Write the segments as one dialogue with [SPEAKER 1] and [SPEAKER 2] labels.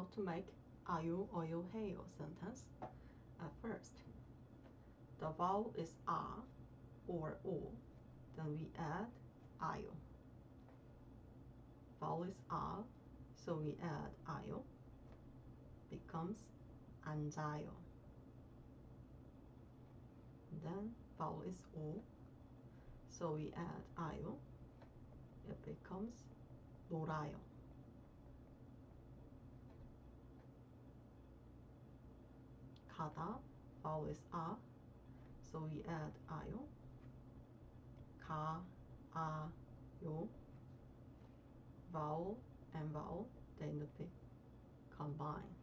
[SPEAKER 1] how to make ayu, oyu, heyo sentence at first. The vowel is a or o, then we add ayu. Vowel is a, so we add ayo, becomes anjayo. Then vowel is o, so we add ayo, it becomes "놀아요". hada, always a. So we add ayo. Ka, a, yo. Vowel and vowel, they need to be combined.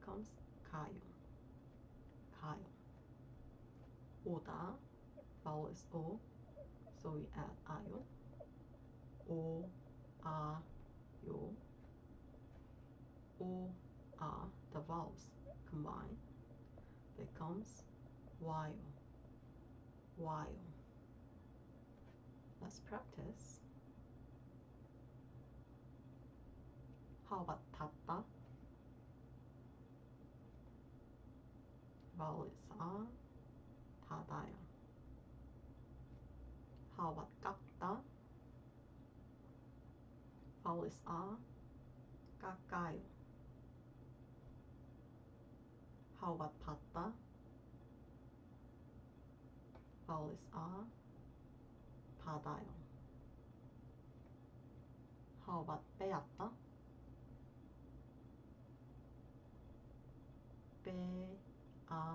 [SPEAKER 1] Becomes 가요. 가요. Oda, vowel is o. So we add ayo. while. While. Let's practice. How about tapa? Vowel is a, tadaya. How about kakta? Vowel is a, kakayo. How about pata? 다? Vowel is a, 받아요. How about 빼앗다? 빼앗아요.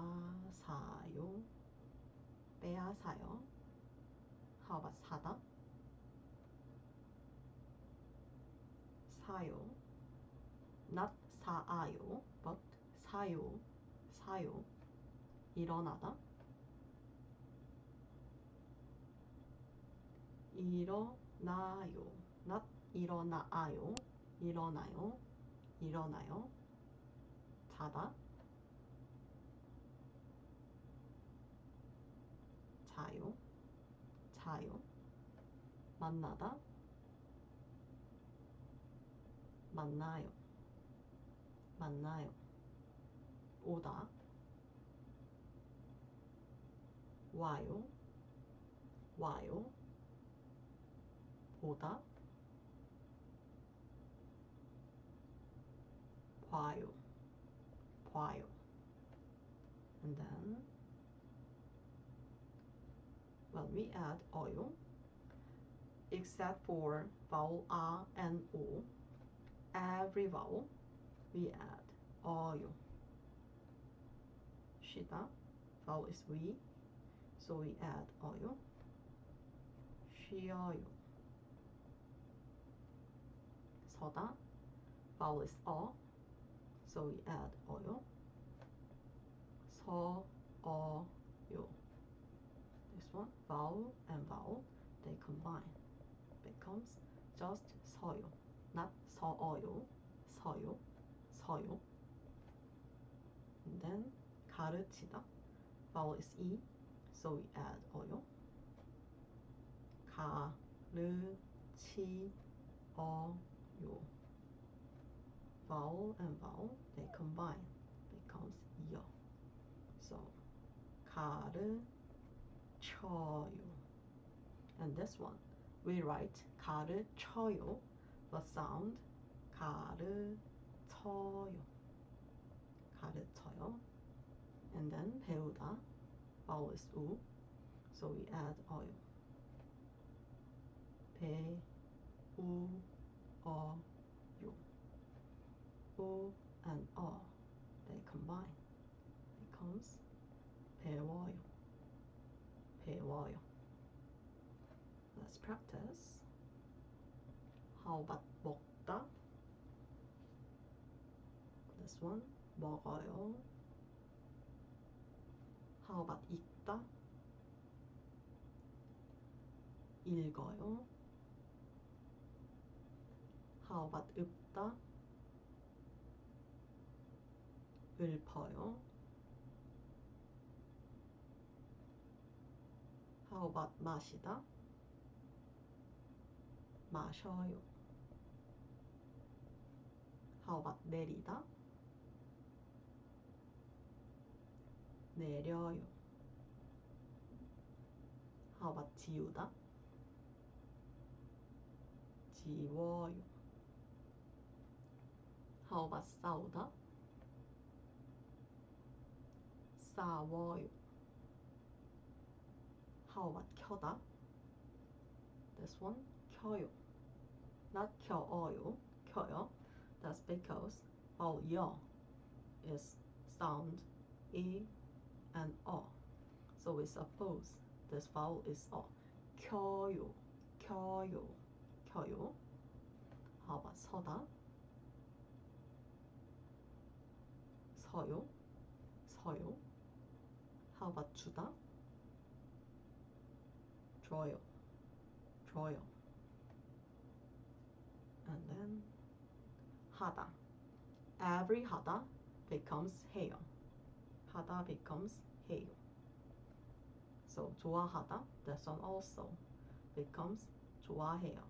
[SPEAKER 1] 빼앗아요. How about 사다? 사요. Not 사아요, but 사요. 사요. 일어나다. 일어나요. not 일어나요. 일어나요. 일어나요. 자다. 자요. 자요. 만나다. 만나요. 만나요. 오다. 와요. 와요. 보다. 봐요. 봐요. And then when we add oil, except for vowel a and o, every vowel we add oil. 쉬다, vowel is we, so we add oil. 쉬 어요. 서다, vowel is a, so we add oil. 서어요. This one, vowel and vowel, they combine. Becomes just 서요, not 서어요, 서요, 서요. And then 가르치다, vowel is e, so we add oil. 가르치어 요. Vowel and vowel, they combine. Becomes 여. So 가르쳐요. And this one, we write 가르쳐요, but sound 가르쳐요. 가르쳐요. And then 배우다, vowel is 우, so we add 어요. 배우 어요. 우 and 어, they combine. Becomes 배워요. 배워요. Let's practice. How about 먹다? This one, 먹어요. How about 읽다? 읽어요. 아, 카카오 맛 읍다. 을퍼요. 하오 맛 마시다. 마셔요. 하오 맛 내리다. 내려요. 하오 맛 지우다. 지워요. وما السوضة savoy. How about kyoda this one kyo not kyo oil kyo that's because all yo is sound e and o. So we suppose this vowel is o. Kyo kyo kyo how about soda? 서요, 서요. How about 주다? 줘요, 줘요. And then 하다. Every 하다 becomes 해요. 하다 becomes 해요. So 좋아하다, this one also becomes 좋아해요.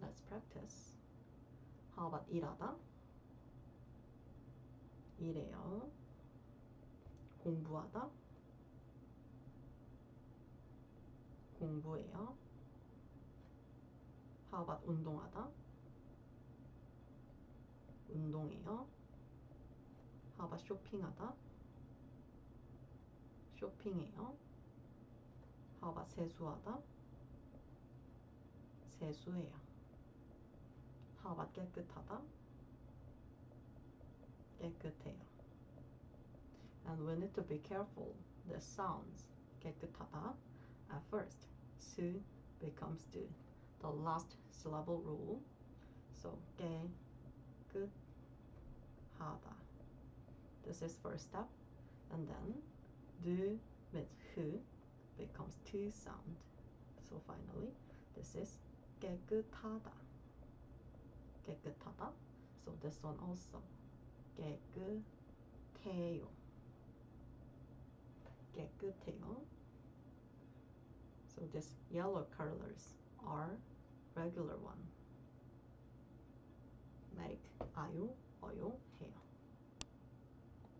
[SPEAKER 1] Let's practice. How about 일하다? 일해요. 공부하다? 공부해요. About 운동하다? 운동해요. About 쇼핑하다? 쇼핑해요. About 세수하다? 세수해요. How about 깨끗하다? 깨끗해요. And we need to be careful. The sounds 깨끗하다. At first, 스 becomes 드. The last syllable rule. So 깨끗하다. This is first step. And then 드 with 흐 becomes T sound. So finally, this is 깨끗하다. 깨끗하다. So this one also 깨끗해요. 깨끗해요. So this yellow colors are regular one. Like 아유, 어요,